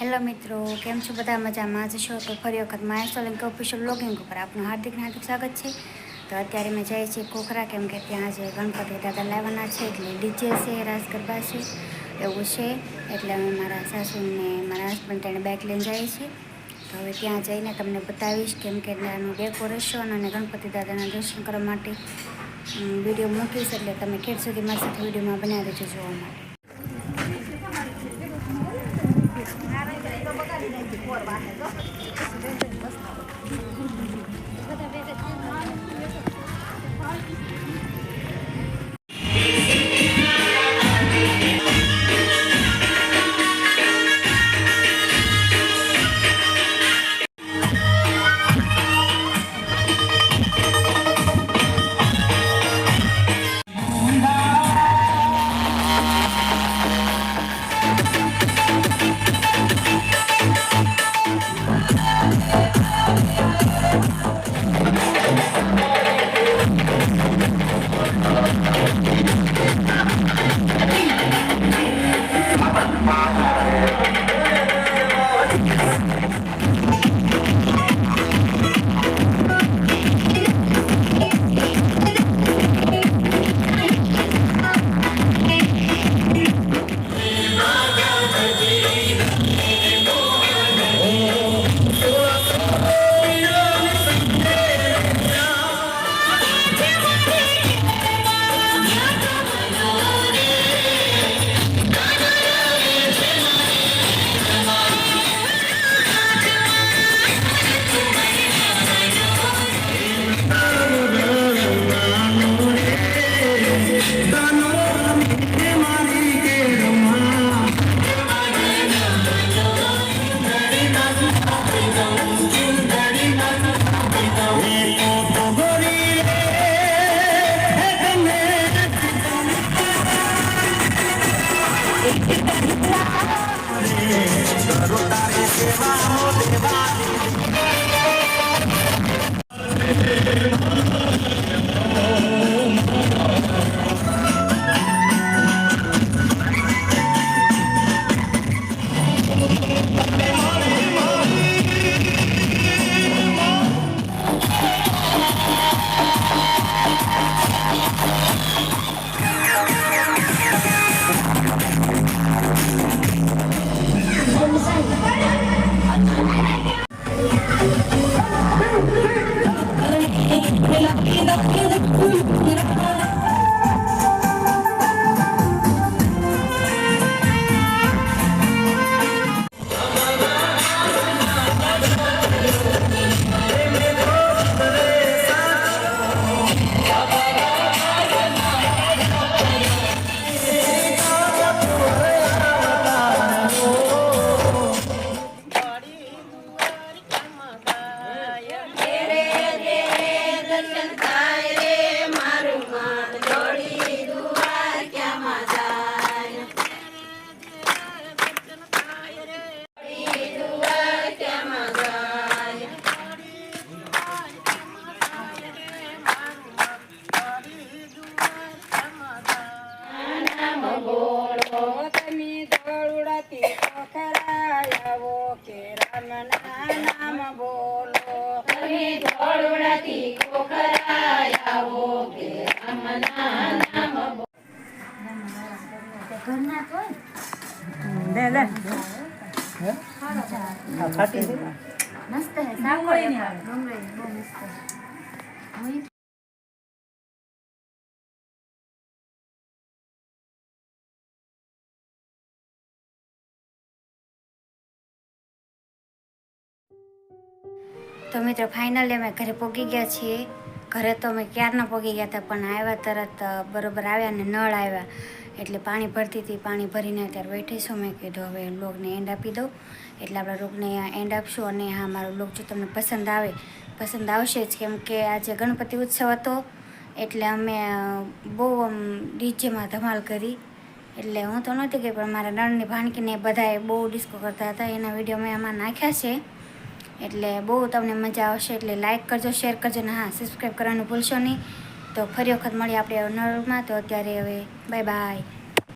Hello મિત્રો. કેમ છો બધા? મજામાં? જ છો તો ફરી વખત માયા સોલંકી ઓફિશિયલ બ્લોગિંગ ઉપર આપનું હાર્દિક હાર્દિક સ્વાગત છે. તો અત્યારે મેં જઈએ છીએ ખોખરા કેમ કે ત્યાં જે ગણપતિ દાદા લાવવાના છે, એટલે ડીજે છે રાસ ગરબા છે, એવું છે. એટલે અમે મારા સાસુને મારા હસબન્ડ તેને બાઇક લઈને જઈએ છીએ. તો હવે ત્યાં જઈને તમને બતાવીશ કેમ કે ત્યાંનું ડેકોરેશન અને ગણપતિ દાદાના દર્શન કરવા માટે વીડિયો મૂકીશ, એટલે તમે ખેડ સુધી મારી સાથે વિડીયોમાં બનાવી દેજો જોવા માટે. I que se my o te va. Pokhara આવો કે રામના નામ બોલો દોડાતી પોખરા આવો કે રામના નામ લે લે મસ્ત હે સાગો ડુંગળી બહુ મસ્ત તો મિત્રો ફાઇનલી અમે ઘરે પહોંચી ગયા છીએ. ઘરે તો અમે ક્યારના પહોંચી ગયા હતા, પણ આવ્યા તરત બરોબર આવ્યા અને નળ આવ્યા. એટલે પાણી ભરતી હતી, પાણી ભરીને અત્યારે બેઠીશું મેં કીધું હવે લોગને એન્ડ આપી દઉં. એટલે આપણે લોગને એન્ડ આપશું અને હા, મારો લોગ જો તમને પસંદ આવે, પસંદ આવશે જ. કેમ કે આજે ગણપતિ ઉત્સવ હતો, એટલે અમે બહુ આમ ડીજેમાં ધમાલ કરી. એટલે હું તો નહોતી ગઈ, પણ મારા નળની ભાણકીને બધાએ બહુ ડિસ્કો કરતા હતા. એના વીડિયો મેં આમાં નાખ્યા છે. એટલે બહુ તમને મજા આવશે. એટલે લાઇક કરજો શેર કરજો ને હા સબસ્ક્રાઈબ કરવાનું ભૂલશો નહીં. તો ફરી વખત મળીએ આપણે નળમાં તો અત્યારે હવે બાય બાય